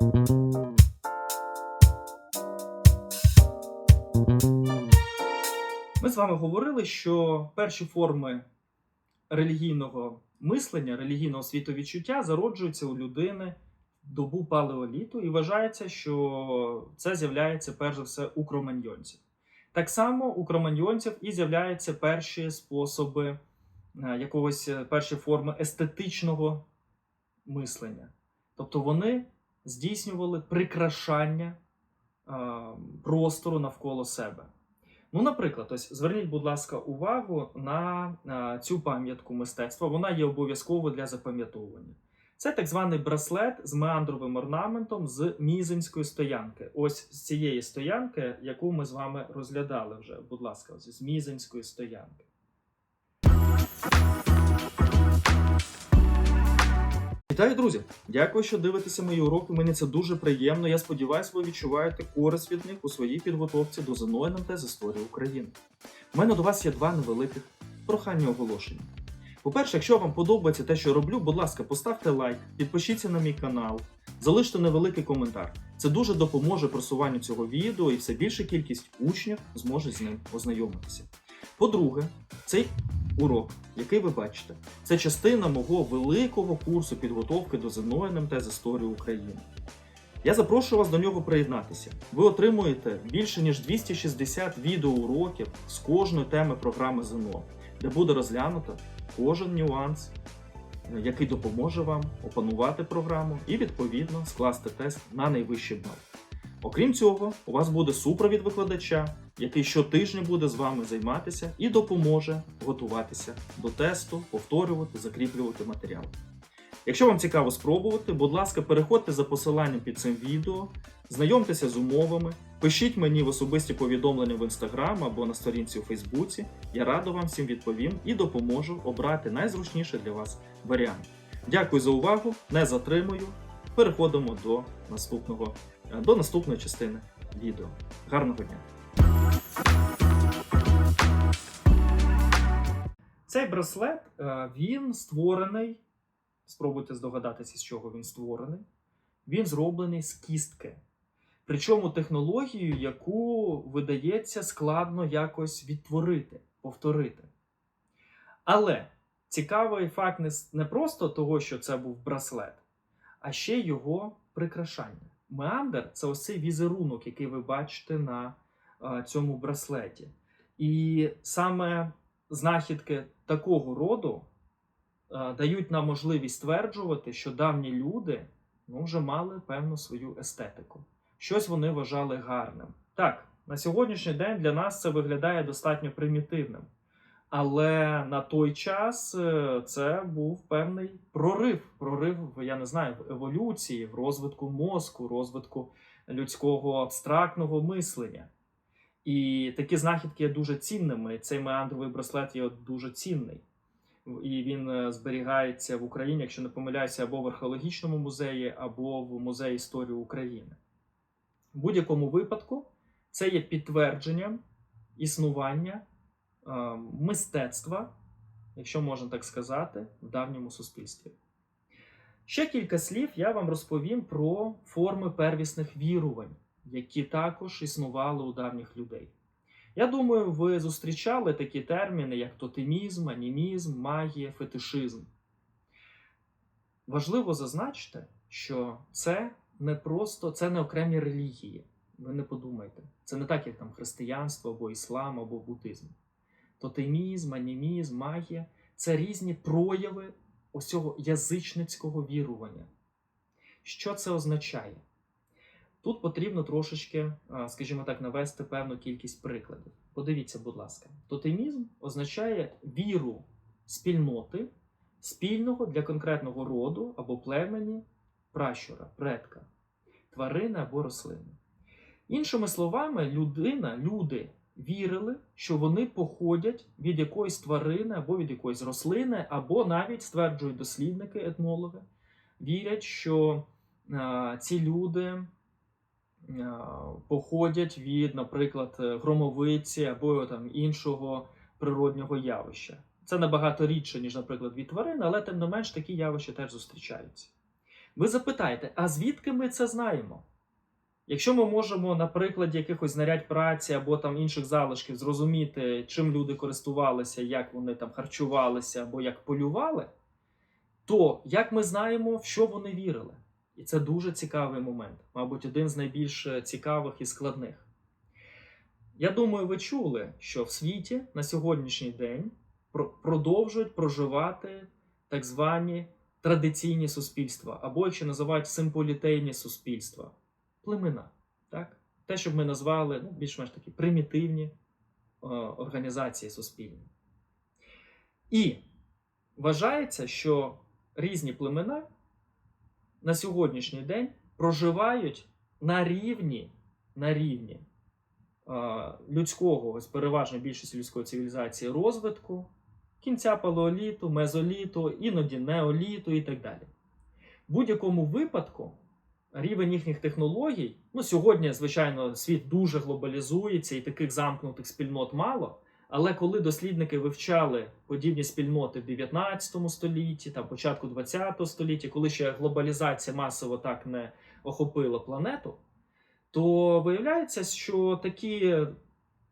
Ми з вами говорили, що перші форми релігійного мислення, релігійного світовідчуття зароджуються у людини в добу палеоліту, і вважається, що це з'являється перш за все у кроманьйонців. Так само у кроманьйонців і з'являються перші способи е, якогось е, перші форми естетичного мислення. Тобто вони здійснювали прикрашання е, простору навколо себе. Ну, наприклад, ось зверніть, будь ласка, увагу на а, цю пам'ятку мистецтва. Вона є обов'язково для запам'ятовування. Це так званий браслет з меандровим орнаментом з мізинської стоянки. Ось з цієї стоянки, яку ми з вами розглядали вже. Будь ласка, ось з мізинської стоянки. Вітаю, друзі! Дякую, що дивитеся мої уроки. Мені це дуже приємно. Я сподіваюся, ви відчуваєте користь від них у своїй підготовці до ЗНО НМТ з історії України. У мене до вас є два невеликих прохання оголошення. По-перше, якщо вам подобається те, що роблю, будь ласка, поставте лайк, підпишіться на мій канал, залиште невеликий коментар. Це дуже допоможе просуванню цього відео і все більша кількість учнів зможе з ним ознайомитися. По-друге, цей урок, який ви бачите, це частина мого великого курсу підготовки до ЗНО НМТ з історії України. Я запрошую вас до нього приєднатися. Ви отримуєте більше ніж 260 відеоуроків з кожної теми програми ЗНО, де буде розглянуто кожен нюанс, який допоможе вам опанувати програму і відповідно скласти тест на найвищий бал. Окрім цього, у вас буде супровід викладача, який щотижня буде з вами займатися і допоможе готуватися до тесту, повторювати, закріплювати матеріал. Якщо вам цікаво спробувати, будь ласка, переходьте за посиланням під цим відео, знайомтеся з умовами, пишіть мені в особисті повідомлення в Instagram або на сторінці у Фейсбуці. Я радо вам всім відповім і допоможу обрати найзручніший для вас варіант. Дякую за увагу, не затримую. Переходимо до наступного, до наступної частини відео. Гарного дня! Цей браслет е, він створений. Спробуйте здогадатися, з чого він створений. Він зроблений з кістки. Причому технологію, яку видається складно якось відтворити, повторити. Але цікавий факт не просто того, що це був браслет, а ще його прикрашання. Меандр це ось цей візерунок, який ви бачите на цьому браслеті. І саме знахідки такого роду дають нам можливість стверджувати, що давні люди ну, вже мали певну свою естетику. Щось вони вважали гарним. Так, на сьогоднішній день для нас це виглядає достатньо примітивним. Але на той час е, це був певний прорив. Прорив, я не знаю, в еволюції, в розвитку мозку, розвитку людського абстрактного мислення. І такі знахідки є дуже цінними. Цей меандровий браслет є дуже цінний. І він е, зберігається в Україні, якщо не помиляюся, або в археологічному музеї, або в музеї історії України. В будь-якому випадку це є підтвердженням існування мистецтва, якщо можна так сказати, в давньому суспільстві. Ще кілька слів я вам розповім про форми первісних вірувань, які також існували у давніх людей. Я думаю, ви зустрічали такі терміни, як тотемізм, анімізм, магія, фетишизм. Важливо зазначити, що це не просто це не окремі релігії. Ви не подумайте. Це не так, як там християнство або іслам, або буддизм. Тотемізм, анімізм, магія це різні прояви ось цього язичницького вірування. Що це означає? Тут потрібно трошечки, скажімо так, навести певну кількість прикладів. Подивіться, будь ласка, тотемізм означає віру спільноти, спільного для конкретного роду або племені пращура, предка, тварини або рослини. Іншими словами, людина, люди вірили, що вони походять від якоїсь тварини або від якоїсь рослини, або навіть стверджують дослідники, етнологи, вірять, що а, ці люди походять від, наприклад, громовиці або там іншого природнього явища. Це набагато рідше, ніж, наприклад, від тварин, але тим не менш такі явища теж зустрічаються. Ви запитаєте, а звідки ми це знаємо? Якщо ми можемо на прикладі якихось знарядь праці або там інших залишків зрозуміти, чим люди користувалися, як вони там харчувалися або як полювали, то як ми знаємо, в що вони вірили? І це дуже цікавий момент, мабуть, один з найбільш е, цікавих і складних. Я думаю, ви чули, що в світі на сьогоднішній день продовжують проживати так звані традиційні суспільства, або якщо називають симполітейні суспільства, племена. Так? Те, що ми назвали ну, більш-менш такі примітивні е, організації суспільні. І вважається, що різні племена на сьогоднішній день проживають на рівні, на рівні е, людського, ось переважно більшості людської цивілізації розвитку, кінця палеоліту, мезоліту, іноді неоліту і так далі. В будь-якому випадку рівень їхніх технологій, ну сьогодні, звичайно, світ дуже глобалізується і таких замкнутих спільнот мало. Але коли дослідники вивчали подібні спільноти в 19 столітті та початку 20 століття, коли ще глобалізація масово так не охопила планету, то виявляється, що такі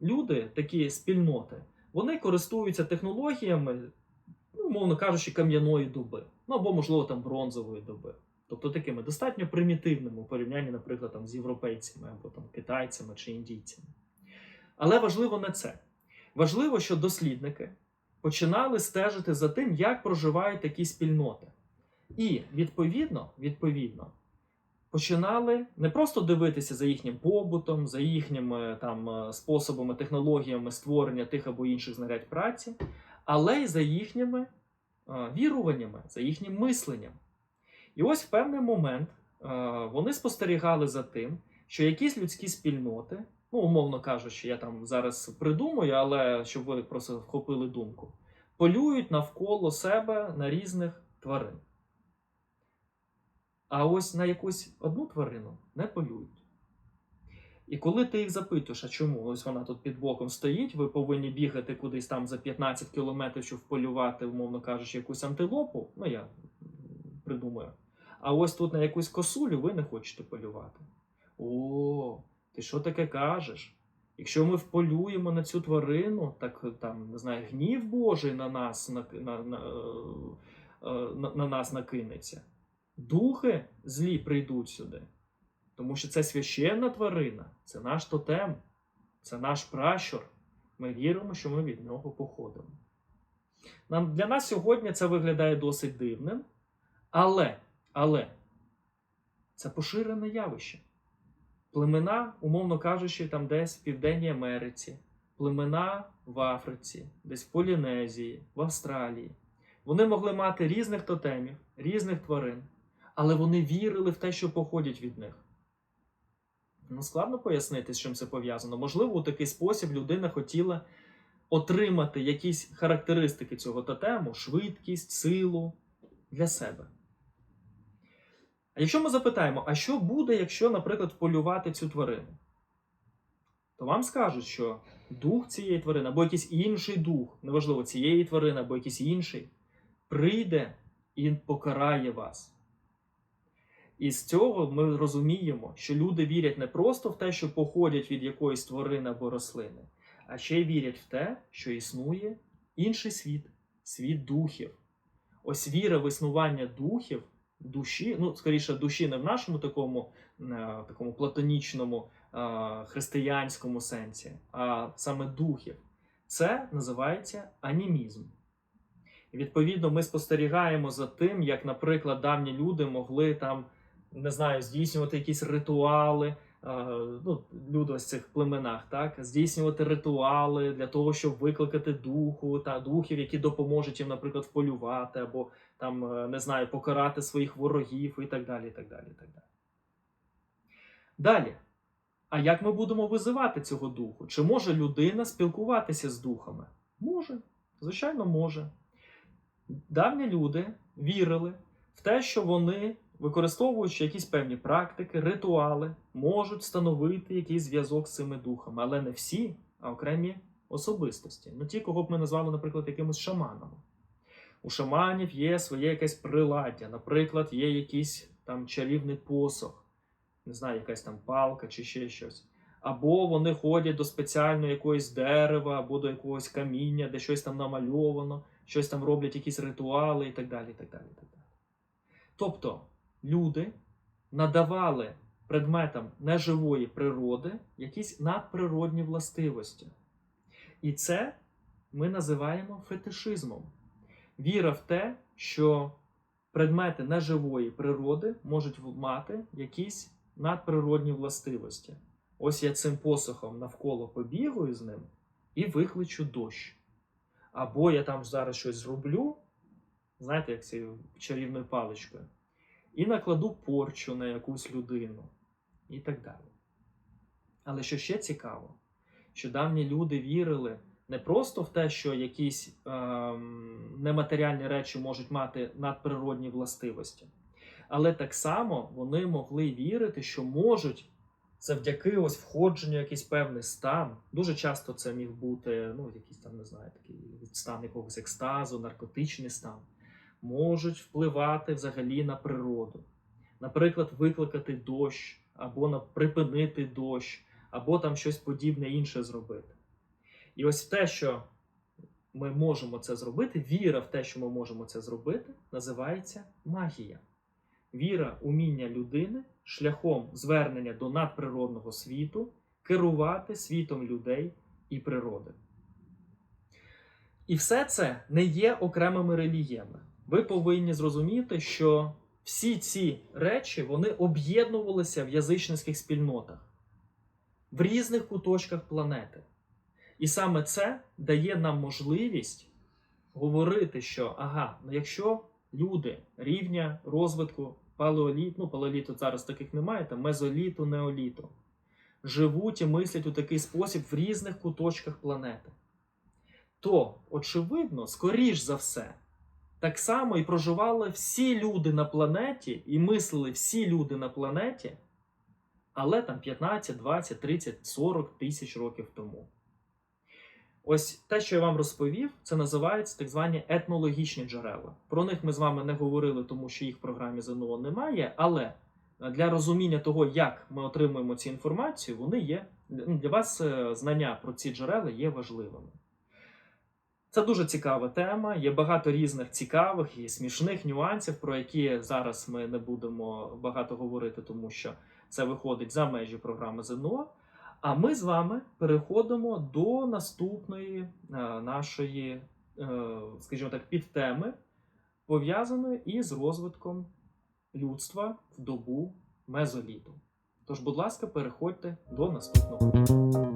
люди, такі спільноти, вони користуються технологіями, ну, мовно кажучи, кам'яної доби, ну або, можливо, там бронзової доби. Тобто такими достатньо примітивними у порівнянні, наприклад, там, з європейцями або там, китайцями чи індійцями. Але важливо не це. Важливо, що дослідники починали стежити за тим, як проживають такі спільноти. І відповідно, відповідно, починали не просто дивитися за їхнім побутом, за їхніми там е, способами, технологіями створення тих або інших знарядь праці, але й за їхніми е, віруваннями, за їхнім мисленням. І ось в певний момент е, вони спостерігали за тим, що якісь людські спільноти, ну, умовно кажучи, я там зараз придумаю, але щоб ви просто вхопили думку, полюють навколо себе на різних тварин. А ось на якусь одну тварину не полюють. І коли ти їх запитуєш, а чому? Ось вона тут під боком стоїть, ви повинні бігати кудись там за 15 кілометрів, щоб полювати, умовно кажучи, якусь антилопу. Ну, я придумаю. А ось тут на якусь косулю ви не хочете полювати. О, ти що таке кажеш? Якщо ми вполюємо на цю тварину, так там не знаю, гнів Божий на нас на, на, на, е, е, на, на нас накинеться. Духи злі прийдуть сюди. Тому що це священна тварина, це наш тотем, це наш пращур. Ми віримо, що ми від нього походимо. Для нас сьогодні це виглядає досить дивним, але, але це поширене явище. Племена, умовно кажучи, там десь в Південній Америці, племена в Африці, десь в Полінезії, в Австралії. Вони могли мати різних тотемів, різних тварин, але вони вірили в те, що походять від них. Ну, складно пояснити, з чим це пов'язано. Можливо, у такий спосіб людина хотіла отримати якісь характеристики цього тотему, швидкість, силу для себе. А якщо ми запитаємо, а що буде, якщо, наприклад, полювати цю тварину? То вам скажуть, що дух цієї тварини, або якийсь інший дух, неважливо, цієї тварини, або якийсь інший, прийде і покарає вас. І з цього ми розуміємо, що люди вірять не просто в те, що походять від якоїсь тварини або рослини, а ще й вірять в те, що існує інший світ, світ духів. Ось віра в існування духів, душі, ну, скоріше, душі не в нашому такому, е, такому платонічному е, християнському сенсі, а саме духів. Це називається анімізм. Відповідно, ми спостерігаємо за тим, як, наприклад, давні люди могли там, не знаю, здійснювати якісь ритуали, е, ну, люди ось цих племенах, так, здійснювати ритуали для того, щоб викликати духу та духів, які допоможуть їм, наприклад, вполювати, або там, е, не знаю, покарати своїх ворогів і так далі. і так далі, і так далі. Далі. А як ми будемо визивати цього духу? Чи може людина спілкуватися з духами? Може, звичайно, може. Давні люди вірили в те, що вони, використовуючи якісь певні практики, ритуали, можуть встановити якийсь зв'язок з цими духами, але не всі, а окремі особистості. Ну, ті, кого б ми назвали, наприклад, якимось шаманами. У шаманів є своє якесь приладдя, наприклад, є якісь там чарівний посох, не знаю, якась там палка чи ще щось. Або вони ходять до спеціального якогось дерева, або до якогось каміння, де щось там намальовано, щось там роблять якісь ритуали і так далі. і так далі, і так далі. Тобто люди надавали предметам неживої природи якісь надприродні властивості. І це ми називаємо фетишизмом. Віра в те, що предмети неживої природи можуть мати якісь надприродні властивості. Ось я цим посохом навколо побігаю з ним і викличу дощ. Або я там зараз щось зроблю, знаєте, як цією чарівною паличкою, і накладу порчу на якусь людину і так далі. Але що ще цікаво, що давні люди вірили не просто в те, що якісь ем, нематеріальні речі можуть мати надприродні властивості, але так само вони могли вірити, що можуть завдяки ось входженню якийсь певний стан. Дуже часто це міг бути ну, якийсь там, не знаю, такий стан якогось екстазу, наркотичний стан, можуть впливати взагалі на природу. Наприклад, викликати дощ, або припинити дощ, або там щось подібне інше зробити. І ось те, що ми можемо це зробити, віра в те, що ми можемо це зробити, називається магія. Віра уміння людини шляхом звернення до надприродного світу керувати світом людей і природи. І все це не є окремими релігіями. Ви повинні зрозуміти, що всі ці речі вони об'єднувалися в язичницьких спільнотах в різних куточках планети. І саме це дає нам можливість говорити, що ага, ну якщо люди рівня розвитку палеоліт, ну палеоліту зараз таких немає, там мезоліту, неоліту, живуть і мислять у такий спосіб в різних куточках планети, то, очевидно, скоріш за все, так само і проживали всі люди на планеті, і мислили всі люди на планеті, але там 15, 20, 30, 40 тисяч років тому. Ось те, що я вам розповів, це називається так звані етнологічні джерела. Про них ми з вами не говорили, тому що їх в програмі ЗНО немає. Але для розуміння того, як ми отримуємо цю інформацію, вони є ну, для вас е, знання про ці джерела є важливими. Це дуже цікава тема. Є багато різних цікавих і смішних нюансів, про які зараз ми не будемо багато говорити, тому що це виходить за межі програми ЗНО. А ми з вами переходимо до наступної е, нашої, е, скажімо так, підтеми, пов'язаної із розвитком людства в добу мезоліту. Тож, будь ласка, переходьте до наступного.